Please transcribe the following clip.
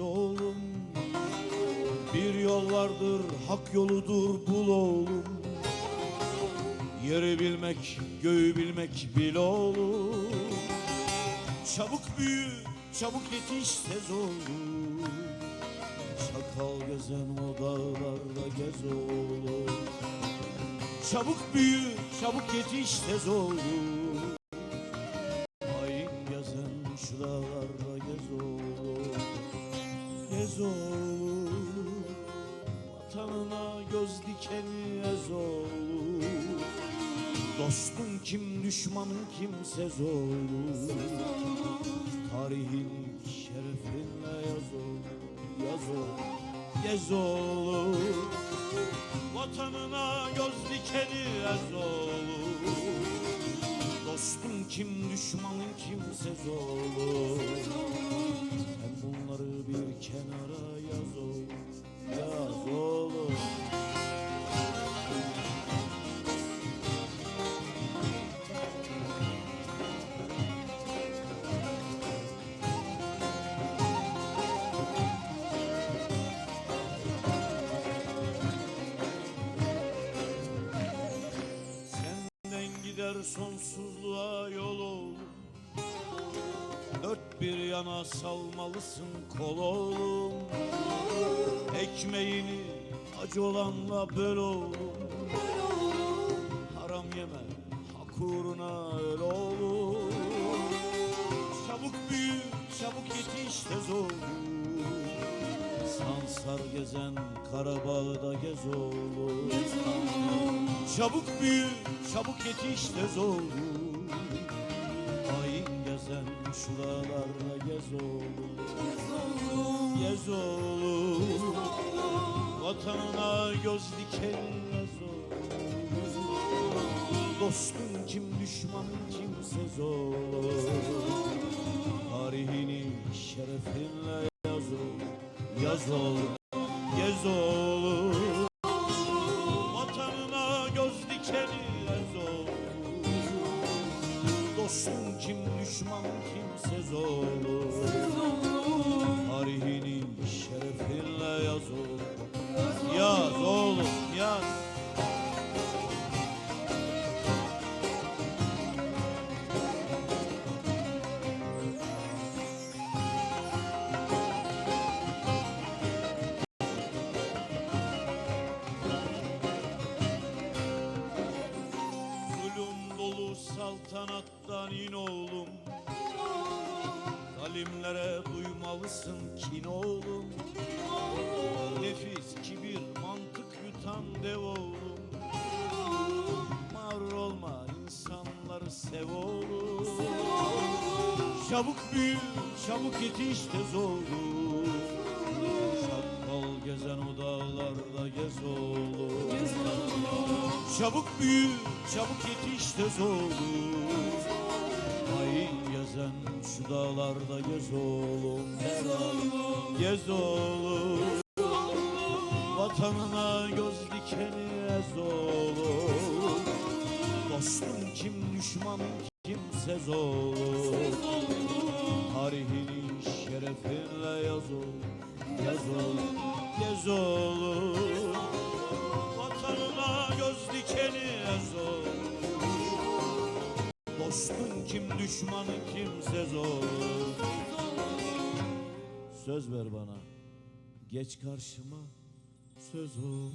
oğlum. Bir yol vardır hak yoludur bul oğlum. Yeri bilmek göğü bilmek bil oğlum. Çabuk büyü çabuk yetiş tez oğlum. Çakal gezen o dağlarda gez oğlum. Çabuk büyü çabuk yetiş tez oğlum Gez oğlum Vatanına göz dikeni ez oğlum Dostun kim düşmanın kimsez oğlum Tarihin şerefinle yaz oğlum Yaz oğlum Gez oğlum Vatanına göz dikeni ez oğlum Dostun kim düşmanın kimsez oğlum Gider sonsuzluğa yol oğlum Dört bir yana salmalısın kol oğlum. Ekmeğini acı olanla böl oğlum gezen Karabağ'da gez oğlum. Çabuk büyü, çabuk yetiş tez oğlum. Hain gezen şu dağlarda gez oğlum. Gez oğlum. Vatanına göz diken yaz oğlum. Dostun kim düşmanın kimsez oğlum. Tarihini şerefinle yaz oğlum. Yaz oğlum Dostun kim düşman kimsez oğlum Tarihini şerefinle yaz oğlum. Yaz oğlum yaz. Zulüm dolu saltanattan in oğlum. Zalimlere duymalısın kin oğlum. Nefis, kibir, mantık yutan dev oğlum. Mağrur olma, insanları sev oğlum. Çabuk büyü, çabuk yetiş tez oğlum Şapkal gezen o dağlarda gez oğlum. Çabuk büyü, çabuk yetiş tez oğlum Gezen şu dağlarda gez oğlum. Gez oğlum. Vatanına göz dikeni ez oğlum. Dostun kim düşmanın kimsez oğlum. Tarihini şerefinle yaz oğlum. Yaz oğlum, gez oğlum Düşmanın kimsez oğlum Söz ver bana Geç karşıma söz oğlum